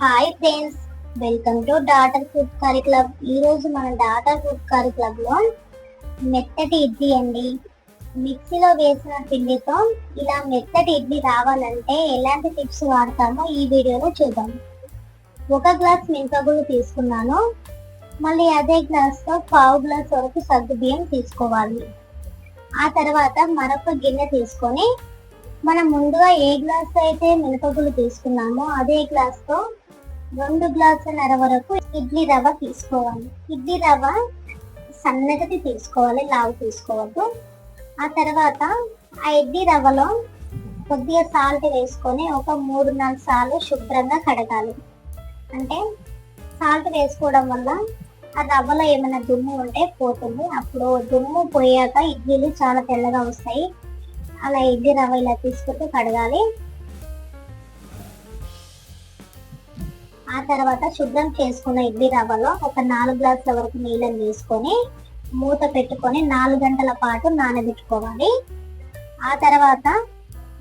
Hi friends welcome to daughter food curry club ఈ రోజు మన డాటర్ ఫుడ్ కర్రీ క్లబ్లో మెత్తటి ఇడ్లీ అండి. మిక్సీలో వేసిన పిండితో ఇలా మెత్తటి ఇడ్లీ రావాలంటే ఎలాంటి టిప్స్ వాడతామో ఈ వీడియోలో చూద్దాం. ఒక గ్లాస్ మినపగుళ్ళు తీసుకున్నాను. మళ్ళీ అదే గ్లాస్తో పావు గ్లాస్ వరకు సగ్గు బియ్యం తీసుకోవాలి. ఆ తర్వాత మరొక గిన్నె తీసుకొని మనం ముందుగా ఏ గ్లాస్ అయితే మినపగులు తీసుకున్నామో అదే గ్లాస్తో రెండు గ్లాసులన్నర వరకు ఇడ్లీ రవ్వ తీసుకోవాలి. ఇడ్లీ రవ్వ సన్నగది తీసుకోవాలి లావు తీసుకోవద్దు. ఆ తర్వాత ఆ ఇడ్లీ రవ్వలో కొద్దిగా సాల్ట్ వేసుకొని ఒక మూడు నాలుగు సార్లు శుభ్రంగా కడగాలి. అంటే సాల్ట్ వేసుకోవడం వల్ల ఆ రవ్వలో ఏమైనా దుమ్ము ఉంటే పోతుంది. అప్పుడు దుమ్ము పోయాక ఇడ్లీలు చాలా తెల్లగా వస్తాయి. అలా ఇడ్లీ రవ్వ ఇలా తీసుకుంటూ కడగాలి. ఆ తర్వాత శుభ్రం చేసుకున్న ఇడ్లీ రవ్వలో ఒక నాలుగు గ్లాసుల వరకు నీళ్ళని వేసుకొని మూత పెట్టుకొని నాలుగు గంటల పాటు నానబెట్టుకోవాలి. ఆ తర్వాత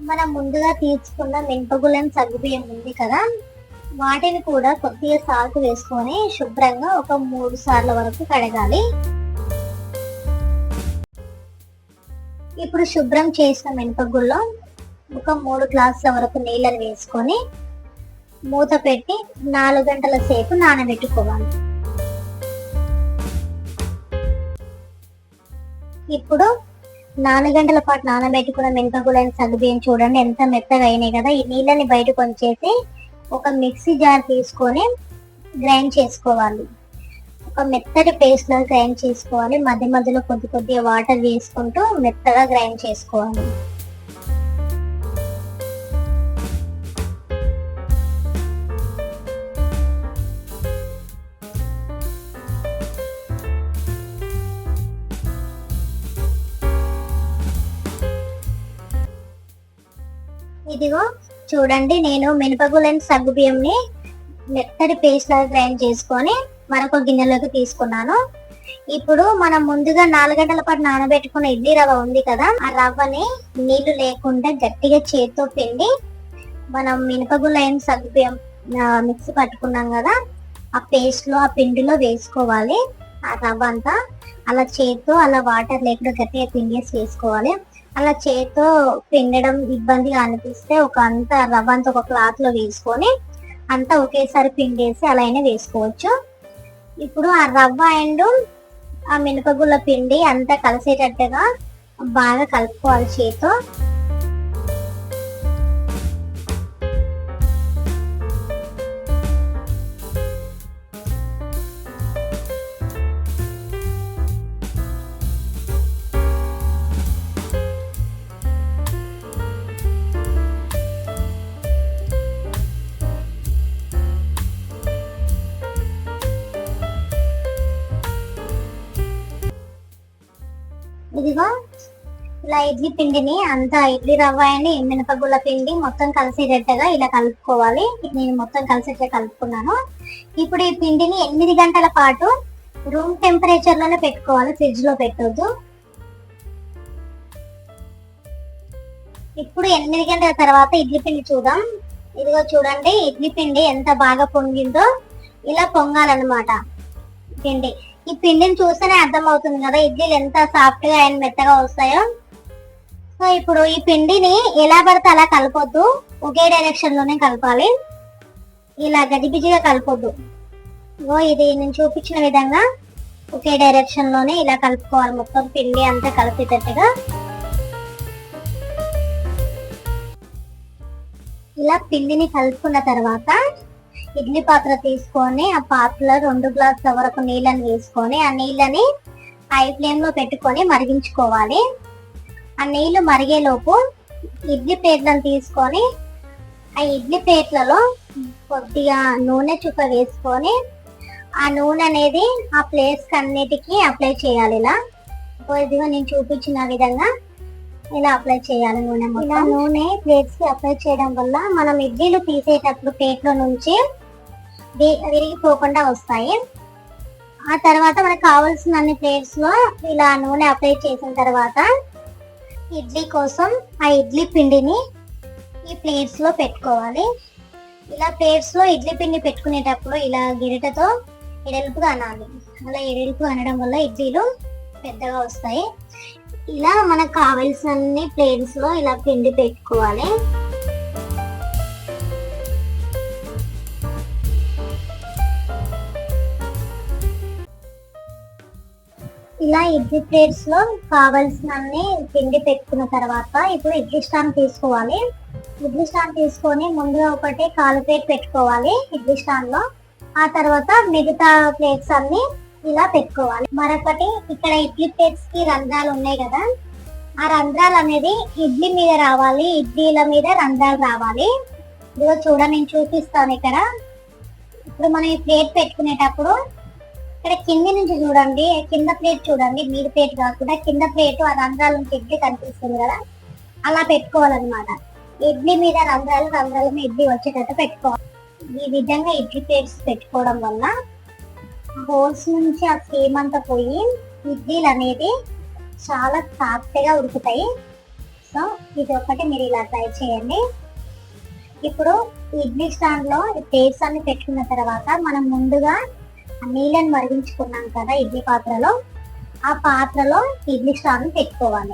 మనం ముందుగా తీసుకున్న మినపగుళ్ళని సగ్గుబియ్యం ఉంది కదా వాటిని కూడా కొద్దిగా సాల్ట్ వేసుకొని శుభ్రంగా ఒక మూడు సార్ల వరకు కడగాలి. ఇప్పుడు శుభ్రం చేసిన మినపగుళ్ళలో ఒక మూడు గ్లాసుల వరకు నీళ్ళని వేసుకొని మూత పెట్టి నాలుగు గంటల సేపు నానబెట్టుకోవాలి. ఇప్పుడు నాలుగు గంటల పాటు నానబెట్టుకున్న మినపగుళ్ళని సగ్గుబియ్యం చూడండి ఎంత మెత్తగా అయినాయి కదా. ఈ నీళ్ళని బయటకు వచ్చేసి ఒక మిక్సీ జార్ తీసుకొని గ్రైండ్ చేసుకోవాలి. ఒక మెత్తటి పేస్ట్ లా గ్రైండ్ చేసుకోవాలి. మధ్య మధ్యలో కొద్ది కొద్దిగా వాటర్ వేసుకుంటూ మెత్తగా గ్రైండ్ చేసుకోవాలి. ఇదిగో చూడండి నేను మినపగులని సగ్గు బియ్యంని మెత్తటి పేస్ట్ లాగా గ్రైండ్ చేసుకొని మరొక గిన్నెలోకి తీసుకున్నాను. ఇప్పుడు మనం ముందుగా నాలుగు గంటల పాటు నానబెట్టుకున్న ఇడ్లీ రవ్వ ఉంది కదా ఆ రవ్వని నీళ్ళు లేకుండా గట్టిగా చేతితో పిండి మనం మినపగులైన సగ్గు బియ్యం మిక్సీ పట్టుకున్నాం కదా ఆ పేస్ట్లో ఆ పిండిలో వేసుకోవాలి ఆ రవ్వ అంతా. అలా చేతితో అలా వాటర్ లేకుండా గట్టిగా పిండేసి వేసుకోవాలి. అలా చేతితో పిండడం ఇబ్బందిగా అనిపిస్తే ఒక అంత రవ్వ అంతా ఒక క్లాత్లో వేసుకొని అంతా ఒకేసారి పిండేసి అలా అయినా వేసుకోవచ్చు. ఇప్పుడు ఆ రవ్వ అండ్ ఆ మినపగుళ్ళ పిండి అంతా కలిసేటట్టుగా బాగా కలుపుకోవాలి చేతితో. ఇలా ఇడ్లీ పిండిని అంతా ఇడ్లీ రవ్వ అండ్ మినపగుళ్ళ పిండి మొత్తం కలిసేటట్టుగా ఇలా కలుపుకోవాలి. నేను మొత్తం కలిసేటట్టు కలుపుకున్నాను. ఇప్పుడు ఈ పిండిని ఎనిమిది గంటల పాటు రూమ్ టెంపరేచర్లోనే పెట్టుకోవాలి. ఫ్రిడ్జ్లో పెట్టొద్దు. ఇప్పుడు ఎనిమిది గంటల తర్వాత ఇడ్లీ పిండి చూద్దాం. ఇదిగో చూడండి ఇడ్లీ పిండి ఎంత బాగా పొంగిందో. ఇలా పొంగాలన్నమాట. పిండి. ఈ పిండిని చూస్తేనే అర్థమవుతుంది కదా ఇడ్లీలు ఎంత సాఫ్ట్గా అండ్ మెత్తగా వస్తాయో. సో ఇప్పుడు ఈ పిండిని ఎలా పడితే అలా కలపొద్దు. ఒకే డైరెక్షన్లోనే కలపాలి. ఇలా గజిబిజిగా కలపొద్దు. ఓ ఇది నేను చూపించిన విధంగా ఒకే డైరెక్షన్లోనే ఇలా కలుపుకోవాలి. మొత్తం పిండి అంతా కలిపేటట్టుగా. ఇలా పిండిని కలుపుకున్న తర్వాత ఇడ్లీ పాత్ర తీసుకొని ఆ పాత్రలో రెండు గ్లాసుల వరకు నీళ్ళని వేసుకొని ఆ నీళ్ళని హై ఫ్లేమ్లో పెట్టుకొని మరిగించుకోవాలి. ఆ నీళ్ళు మరిగేలోపు ఇడ్లీ ప్లేట్లను తీసుకొని ఆ ఇడ్లీ ప్లేట్లలో కొద్దిగా నూనె చుక్క వేసుకొని ఆ నూనె అనేది ఆ ప్లేట్స్ అన్నిటికీ అప్లై చేయాలి ఇలా. కొద్దిగా నేను చూపించిన విధంగా ఇలా అప్లై చేయాలి నూనె ఇలా నూనె ప్లేట్స్కి అప్లై చేయడం వల్ల మనం ఇడ్లీలు తీసేటప్పుడు ప్లేట్లో నుంచి విరిగిపోకుండా వస్తాయి. ఆ తర్వాత మనకు కావాల్సిన అన్ని ప్లేట్స్లో ఇలా నూనె అప్లై చేసిన తర్వాత ఇడ్లీ కోసం ఆ ఇడ్లీ పిండిని ఈ ప్లేట్స్లో పెట్టుకోవాలి. ఇలా ప్లేట్స్లో ఇడ్లీ పిండి పెట్టుకునేటప్పుడు ఇలా గిరిటతో ఎడల్పుగా అనాలి. అలా ఎడల్పు అనడం వల్ల ఇడ్లీలు పెద్దగా వస్తాయి. ఇలా మనకు కావలసిన ప్లేట్స్లో ఇలా పిండి పెట్టుకోవాలి. ఇలా ఇడ్లీ ప్లేట్స్లో కావలసినన్ని పిండి పెట్టుకున్న తర్వాత ఇప్పుడు ఇడ్లీ స్టాండ్ తీసుకోవాలి. ఇడ్లీ స్టాండ్ తీసుకొని ముందుగా ఒకటి కాలు ప్లేట్ పెట్టుకోవాలి ఇడ్లీ స్టాండ్లో. ఆ తర్వాత మిగతా ప్లేట్స్ అన్ని ఇలా పెట్టుకోవాలి. మరొకటి ఇక్కడ ఇడ్లీ ప్లేట్స్కి రంధ్రాలు ఉన్నాయి కదా. ఆ రంధ్రాలు అనేది ఇడ్లీ మీద రావాలి ఇడ్లీల మీద రంధ్రాలు రావాలి. ఇదిగో చూడ నేను చూపిస్తాను ఇక్కడ. ఇప్పుడు మనం ఈ ప్లేట్ పెట్టుకునేటప్పుడు ఇక్కడ కింద నుంచి చూడండి కింద ప్లేట్ చూడండి మీద ప్లేట్ కాకుండా కింద ప్లేట్ ఆ రంధ్రాల నుంచి ఇడ్లీ కనిపిస్తుంది కదా. అలా పెట్టుకోవాలన్నమాట. ఇడ్లీ మీద రంధ్రాలు రంధ్రాల మీద ఇడ్లీ వచ్చేటట్టు పెట్టుకోవాలి. ఈ విధంగా ఇడ్లీ ప్లేట్స్ పెట్టుకోవడం వల్ల హోల్స్ నుంచి ఆ సేమ్ అంతా పోయి ఇడ్లీలు అనేది చాలా సాఫ్ట్గా ఉడుకుతాయి. సో ఇది ఒకటి మీరు ఇలా ట్రై చేయండి. ఇప్పుడు ఇడ్లీ స్టాండ్లో ప్లేట్స్ అన్ని పెట్టుకున్న తర్వాత మనం ముందుగా నీళ్ళని మరిగించుకున్నాం కదా ఇడ్లీ పాత్రలో ఆ పాత్రలో ఇడ్లీ స్టాండ్ పెట్టుకోవాలి.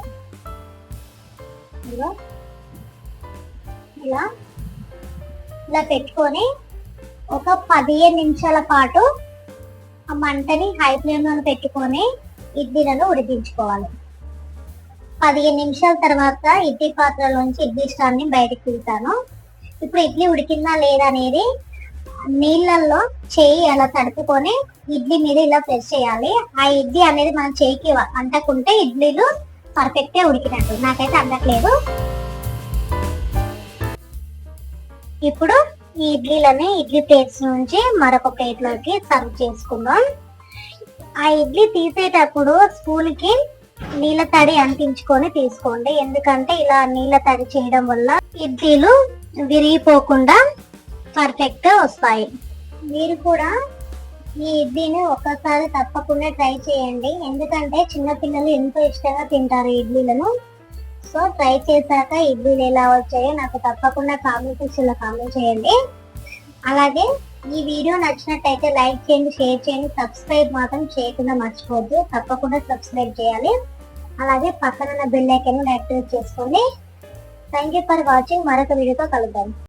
ఇలా. ఇలా పెట్టుకొని ఒక పదిహేను నిమిషాల పాటు ఆ మంటని హై ఫ్లేమ్లో పెట్టుకొని ఇడ్లీలను ఉడికించుకోవాలి. పదిహేను నిమిషాల తర్వాత ఇడ్లీ పాత్రలోంచి ఇడ్లీ స్టార్ని బయటకు తీస్తాను. ఇప్పుడు ఇడ్లీ ఉడికిందా లేదా అనేది నీళ్ళల్లో చేయి అలా తడుపుకొని ఇడ్లీ మీద ఇలా ప్రెస్ చేయాలి. ఆ ఇడ్లీ అనేది మన చేయికి అంటకుంటే ఇడ్లీలు పర్ఫెక్ట్గా ఉడికినట్టు. నాకైతే అందట్లేదు. ఇప్పుడు ఈ ఇడ్లీలని ఇడ్లీ ప్లేట్స్ నుంచి మరొక ప్లేట్లోకి సర్వ్ చేసుకుందాం. ఆ ఇడ్లీ తీసేటప్పుడు స్పూన్కి నీళ్ళ తడి అంటించుకొని తీసుకోండి. ఎందుకంటే ఇలా నీళ్ళ తడి చేయడం వల్ల ఇడ్లీలు విరిగిపోకుండా పర్ఫెక్ట్ వస్తాయి. మీరు కూడా ఈ ఇడ్లీని ఒక్కసారి తప్పకుండా ట్రై చేయండి. ఎందుకంటే చిన్నపిల్లలు ఎంతో ఇష్టంగా తింటారు ఇడ్లీలను. సో ట్రై చేశాక ఇడ్లీలు ఎలా వచ్చాయో నాకు తప్పకుండా కామెంట్ సెక్షన్లో కామెంట్ చేయండి. అలాగే ఈ వీడియో నచ్చినట్టయితే లైక్ చేయండి షేర్ చేయండి. సబ్స్క్రైబ్ మాత్రం చేయకుండా మర్చిపోవద్దు. తప్పకుండా సబ్స్క్రైబ్ చేయాలి. అలాగే పక్కన ఉన్న బెల్ ఐకాన్ యాక్టివేట్ చేసుకోండి. థ్యాంక్ యూ ఫర్ వాచింగ్ మరొక వీడియోతో కలుద్దాం.